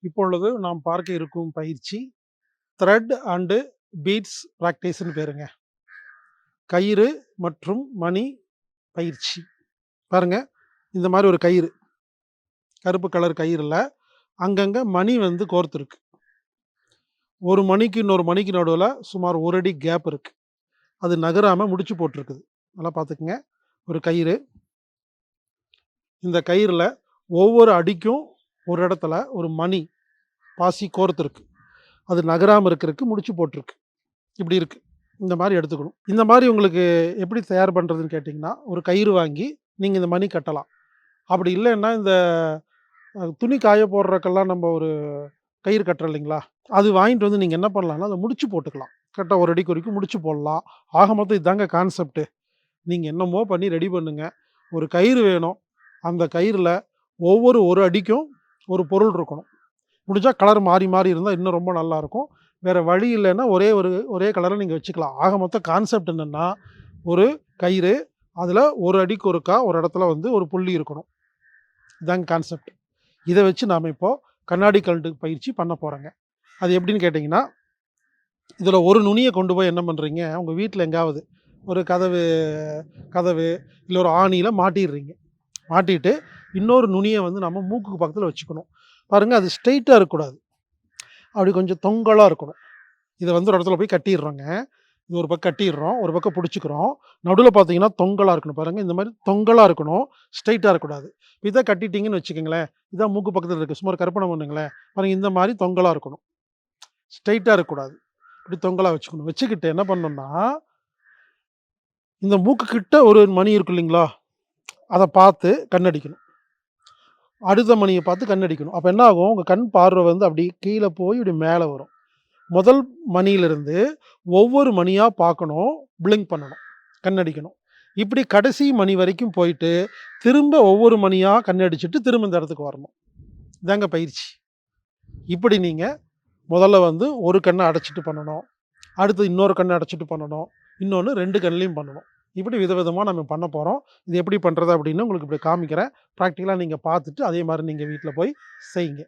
இப்பொழுது நாம் பார்க்க இருக்கும் பயிற்சி த்ரெட் அண்டு பீட்ஸ் ப்ராக்டிஸ்னு பேருங்க. கயிறு மற்றும் மணி பயிற்சி. பாருங்க இந்த மாதிரி ஒரு கயிறு. கருப்பு கலர் கயிறில் அங்கங்கே மணி வந்து கோர்த்துருக்கு. ஒரு மணிக்கு இன்னொரு மணிக்கு நடுவில் சுமார் ஒரு அடி கேப் இருக்குது அது நகராமல் முடிச்சு போட்டிருக்குது. நல்லா பார்த்துக்குங்க. ஒரு கயிறு. இந்த கயிறில் ஒவ்வொரு அடிக்கும் ஒரு இடத்துல ஒரு மணி பாசி கோர்த்துருக்கு அது நகராமல் இருக்கிறதுக்கு முடிச்சு போட்டிருக்கு. இப்படி இருக்குது இந்த மாதிரி எடுத்துக்கணும். இந்த மாதிரி உங்களுக்கு எப்படி தயார் பண்ணுறதுன்னு கேட்டிங்கன்னா ஒரு கயிறு வாங்கி நீங்கள் இந்த மணி கட்டலாம். அப்படி இல்லைன்னா இந்த துணி காய போடுறதுக்கெல்லாம் நம்ம ஒரு கயிறு கட்டுறோம் இல்லைங்களா? அது வாங்கிட்டு வந்து நீங்கள் என்ன பண்ணலாம்னா அதை முடிச்சு போட்டுக்கலாம். கரெக்டாக ஒரு அடிக்கு வரைக்கும் முடிச்சு போடலாம். ஆக மொத்தம் இதாங்க கான்செப்ட்டு நீங்கள் என்னமோ பண்ணி ரெடி பண்ணுங்கள் ஒரு கயிறு வேணும். அந்த கயிறில் ஒவ்வொரு ஒரு அடிக்கும் ஒரு பொருள் இருக்கணும். முடிஞ்சா கலர் மாறி மாறி இருந்தால் இன்னும் ரொம்ப நல்லாயிருக்கும். வேறு வழி இல்லைன்னா ஒரே ஒரு ஒரே கலரை நீங்கள் வச்சுக்கலாம். ஆக மொத்தம் கான்செப்ட் என்னென்னா ஒரு கயிறு அதில் ஒரு அடிக்கு ஒருக்கா ஒரு இடத்துல வந்து ஒரு புள்ளி இருக்கணும். இதாங்க கான்செப்ட் இதை வச்சு நாம் இப்போது கண்ணாடி கல்ட்டு பயிற்சி பண்ண போகிறோங்க அது எப்படின்னு கேட்டிங்கன்னா இதில் ஒரு நுனியை கொண்டு போய் என்ன பண்ணுறீங்க உங்கள் வீட்டில் எங்காவது ஒரு கதவு கதவு இல்லை ஒரு ஆணியில் மாட்டிடுறீங்க. மாட்டிட்டு இன்னொரு நுனியை வந்து நம்ம மூக்குக்கு பக்கத்தில் வச்சுக்கணும். பாருங்கள் அது ஸ்ட்ரெயிட்டாக இருக்கக்கூடாது. அப்படி கொஞ்சம் தொங்கலாக இருக்கணும். இதை வந்து ஒரு இடத்துல போய் கட்டிடுறோங்க. இது ஒரு பக்கம் கட்டிடுறோம் ஒரு பக்கம் பிடிச்சிக்கிறோம். நடுவில் பார்த்தீங்கன்னா தொங்கலாக இருக்கணும். பாருங்கள் இந்த மாதிரி தொங்கலாக இருக்கணும். ஸ்ட்ரைட்டாக இருக்கக்கூடாது. இப்போ இதை கட்டிட்டீங்கன்னு வச்சுக்கோங்களேன் இதான் மூக்கு பக்கத்தில் இருக்குது சும்மா கற்பனை பண்ணுங்களேன். பாருங்கள் இந்த மாதிரி தொங்கலாக இருக்கணும். ஸ்ட்ரைட்டாக இருக்கக்கூடாது. இப்படி தொங்கலாக வச்சுக்கணும். வச்சுக்கிட்டு என்ன பண்ணோம்னா இந்த மூக்கு கிட்ட ஒரு மணி இருக்கு இல்லைங்களா? அதை பார்த்து கண்ணடிக்கணும். அடுத்த மணியை பார்த்து கண்ணடிக்கணும். அப்போ என்ன ஆகும் உங்கள் கண் பார்வை வந்து அப்படி கீழே போய் இப்படி மேலே வரும். முதல் மணியிலிருந்து ஒவ்வொரு மணியாக பார்க்கணும் பிளிங்க் பண்ணணும் கண்ணடிக்கணும். இப்படி கடைசி மணி வரைக்கும் போயிட்டு திரும்ப ஒவ்வொரு மணியாக கண்ணடிச்சிட்டு திரும்ப இந்த இடத்துக்கு வரணும். இதாங்க பயிற்சி. இப்படி நீங்கள் முதல்ல வந்து ஒரு கண்ணை அடைச்சிட்டு பண்ணணும். அடுத்து இன்னொரு கண்ணை அடைச்சிட்டு பண்ணணும். இன்னொன்று ரெண்டு கண்ணிலையும் பண்ணணும். இப்படி விதவிதமாக நம்ம பண்ண போகிறோம் இது எப்படி பண்ணுறது அப்படின்னு உங்களுக்கு இப்படி காமிக்கிறேன். ப்ராக்டிக்கலாக நீங்கள் பார்த்துட்டு அதே மாதிரி நீங்கள் வீட்டில் போய் செய்யுங்க.